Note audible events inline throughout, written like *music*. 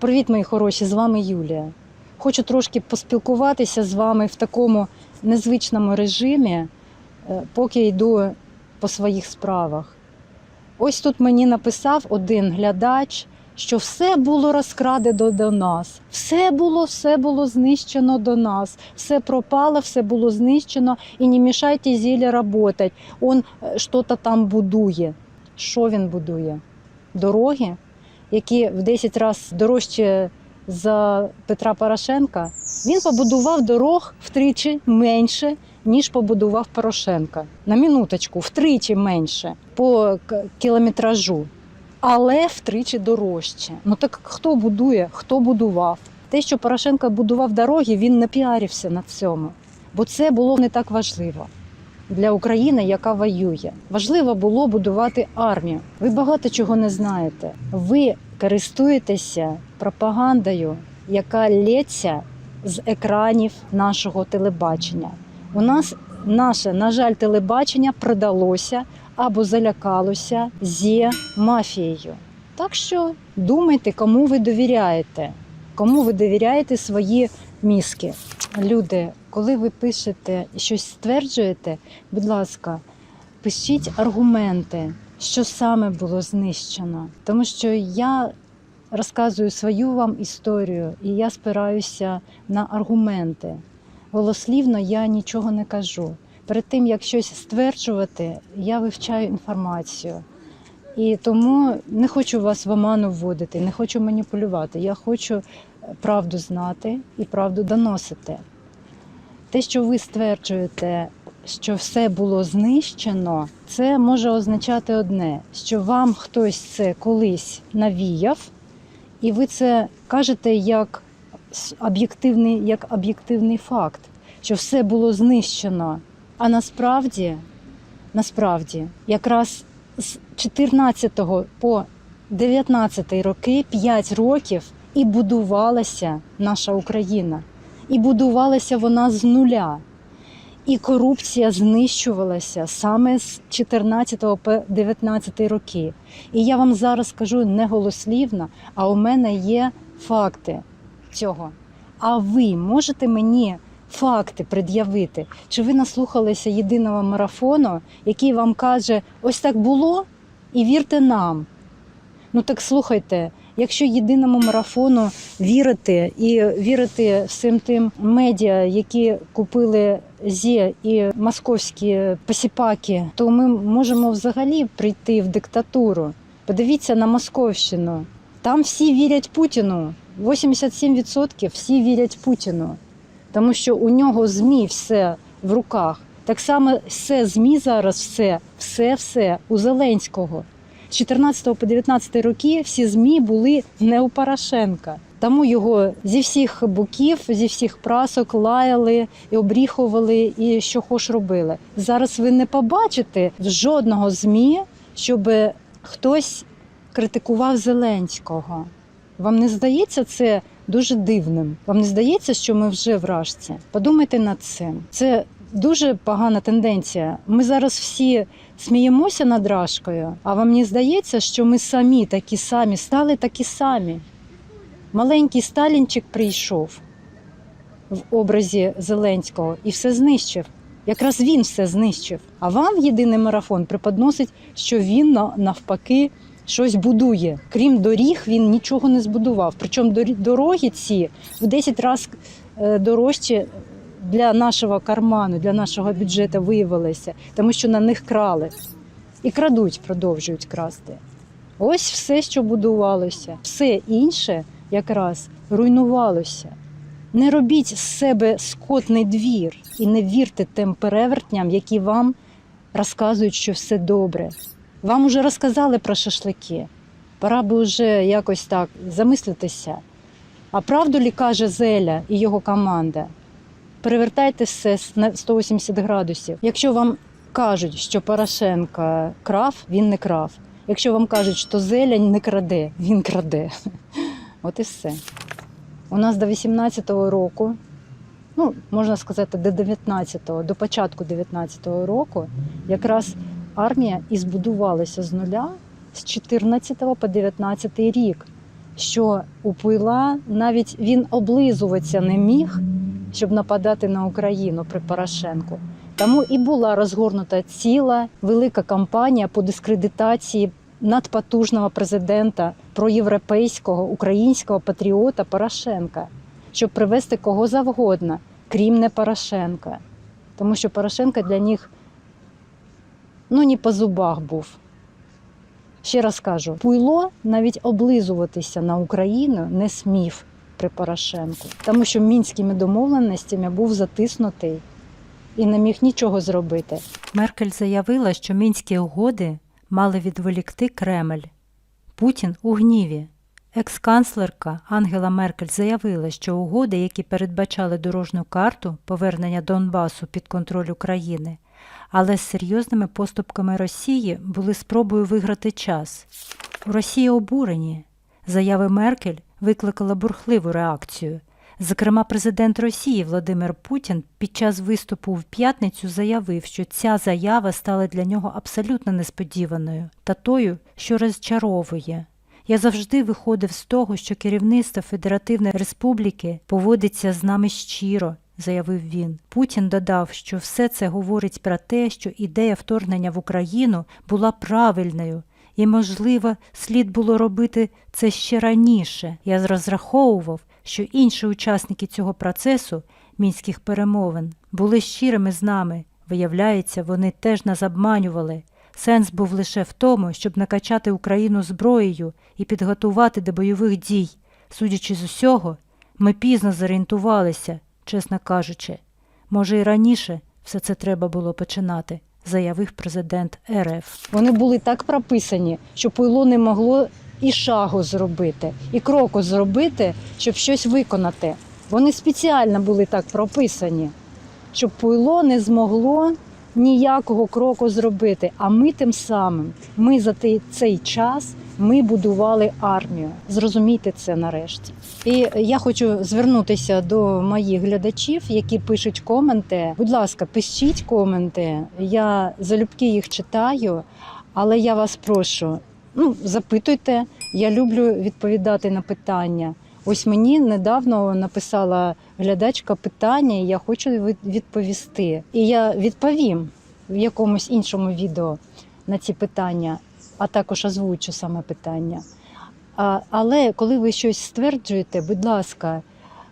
Привіт, мої хороші! З вами Юлія. Хочу трошки поспілкуватися з вами в такому незвичному режимі, е, поки йду по своїх справах. Ось тут мені написав один глядач, що все було розкрадено до нас, все було, все було знищено до нас, все пропало, все було знищено, і не мішайте зілля працювати. Он е, щось там будує. Що він будує? Дороги, які в 10 разів дорожче за Петра Порошенка. Він побудував дорог втричі менше, ніж побудував Порошенка. На минуточку, втричі менше по кілометражу, але втричі дорожче. Ну так хто будує, хто будував? Те, що Порошенко будував дороги, він не піарився на цьому, бо це було не так важливо. Для України, яка воює, важливо було будувати армію. Ви багато чого не знаєте. Ви користуєтеся пропагандою, яка лється з екранів нашого телебачення. У нас наше, на жаль, телебачення продалося або залякалося з мафією. Так що думайте, кому ви довіряєте, кому ви довіряєте свої мізки. Люди, коли ви пишете щось стверджуєте, будь ласка, пишіть аргументи, що саме було знищено. Тому що я розказую свою вам історію, і я спираюся на аргументи. Голослівно я нічого не кажу. Перед тим як щось стверджувати, я вивчаю інформацію. І тому не хочу вас в оману вводити, не хочу маніпулювати. Я хочу правду знати і правду доносити. Те, що ви стверджуєте, що все було знищено, це може означати одне: що вам хтось це колись навіяв, і ви це кажете як об'єктивний, як об'єктивний факт, що все було знищено. А насправді, насправді, якраз з 14 по 19 роки, 5 років, і будувалася наша Україна. І будувалася вона з нуля. І корупція знищувалася саме з 14 по 19 роки. І я вам зараз скажу не голослівно, а у мене є факти цього. А ви можете мені факти пред'явити? Чи ви наслухалися єдиного марафону, який вам каже, ось так було, і вірте нам? Ну так слухайте, якщо єдиному марафону вірити і вірити всім тим медіа, які купили ЗІ і московські посіпаки, то ми можемо взагалі прийти в диктатуру. Подивіться на Московщину. Там всі вірять Путіну. 87% всі вірять Путіну, тому що у нього ЗМІ все в руках. Так само все ЗМІ зараз, все, все, все у Зеленського. З 14 по 19 роки всі ЗМІ були не у Порошенка. Тому його зі всіх боків, зі всіх прасок лаяли і обріхували, і що хоч робили. Зараз ви не побачите жодного ЗМІ, щоб хтось критикував Зеленського. Вам не здається це дуже дивним? Вам не здається, що ми вже вражці? Подумайте над цим. Це дуже погана тенденція. Ми зараз всі сміємося над Рашкою, а вам не здається, що ми самі такі самі стали такі самі. Маленький Сталінчик прийшов в образі Зеленського і все знищив. Якраз він все знищив. А вам єдиний марафон преподносить, що він навпаки щось будує. Крім доріг, він нічого не збудував. Причому дороги ці в 10 разів е, дорожче для нашого карману, для нашого бюджету виявилися, тому що на них крали. І крадуть, продовжують красти. Ось все, що будувалося, все інше якраз руйнувалося. Не робіть з себе скотний двір і не вірте тим перевертням, які вам розказують, що все добре. Вам уже розказали про шашлики. Пора би вже якось так замислитися. А правду лі Зеля і його команда? Перевертайте все на 180 градусів. Якщо вам кажуть, що Порошенко крав, він не крав. Якщо вам кажуть, що Зелень не краде, він краде. *laughs* От і все. У нас до 18-го року, ну можна сказати, до 19-го, до початку 19-го року, якраз армія і збудувалася з нуля з 14 по 19 рік. що у Пуйла навіть він облизуватися не міг, щоб нападати на Україну при Порошенку. Тому і була розгорнута ціла велика кампанія по дискредитації надпотужного президента проєвропейського українського патріота Порошенка, щоб привести кого завгодно, крім не Порошенка. Тому що Порошенко для них ну, не по зубах був. Ще раз кажу, Пуйло навіть облизуватися на Україну не смів при Порошенку, тому що мінськими домовленостями був затиснутий і не міг нічого зробити. Меркель заявила, що мінські угоди мали відволікти Кремль. Путін у гніві. Екс-канцлерка Ангела Меркель заявила, що угоди, які передбачали дорожню карту повернення Донбасу під контроль України, але з серйозними поступками Росії були спробою виграти час. У Росії обурені. Заяви Меркель викликали бурхливу реакцію. Зокрема, президент Росії Владимир Путін під час виступу в п'ятницю заявив, що ця заява стала для нього абсолютно несподіваною та тою, що розчаровує. Я завжди виходив з того, що керівництво Федеративної Республіки поводиться з нами щиро, заявив він. Путін додав, що все це говорить про те, що ідея вторгнення в Україну була правильною, і, можливо, слід було робити це ще раніше. Я розраховував, що інші учасники цього процесу, мінських перемовин, були щирими з нами. Виявляється, вони теж нас обманювали. Сенс був лише в тому, щоб накачати Україну зброєю і підготувати до бойових дій. Судячи з усього, ми пізно зорієнтувалися, чесно кажучи. Може, і раніше все це треба було починати, заявив президент РФ. Вони були так прописані, що Пуйло не могло і шагу зробити, і кроку зробити, щоб щось виконати. Вони спеціально були так прописані, щоб Пуйло не змогло ніякого кроку зробити. А ми тим самим, ми за цей час ми будували армію. Зрозумійте це нарешті. І я хочу звернутися до моїх глядачів, які пишуть коменти. Будь ласка, пишіть коменти. Я залюбки їх читаю, але я вас прошу, ну запитуйте. Я люблю відповідати на питання. Ось мені недавно написала глядачка питання, і я хочу відповісти. І я відповім в якомусь іншому відео на ці питання, а також озвучу саме питання. А, але коли ви щось стверджуєте, будь ласка,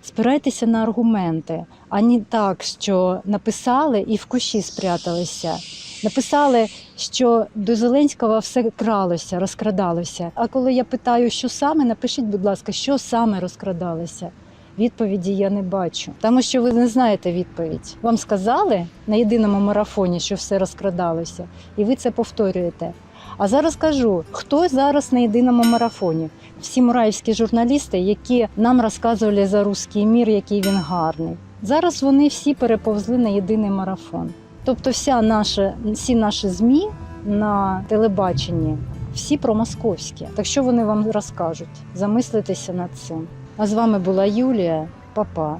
спирайтеся на аргументи, а не так, що написали і в кущі спряталися. Написали, що до Зеленського все кралося, розкрадалося. А коли я питаю, що саме, напишіть, будь ласка, що саме розкрадалося. Відповіді я не бачу, тому що ви не знаєте відповідь. Вам сказали на єдиному марафоні, що все розкрадалося, і ви це повторюєте. А зараз кажу, хто зараз на єдиному марафоні? Всі мураївські журналісти, які нам розказували за руський мір, який він гарний. Зараз вони всі переповзли на єдиний марафон. Тобто, вся наша, всі наші ЗМІ на телебаченні, всі промосковські. Так що вони вам розкажуть? Замислитеся над цим. А з вами була Юлія, Папа.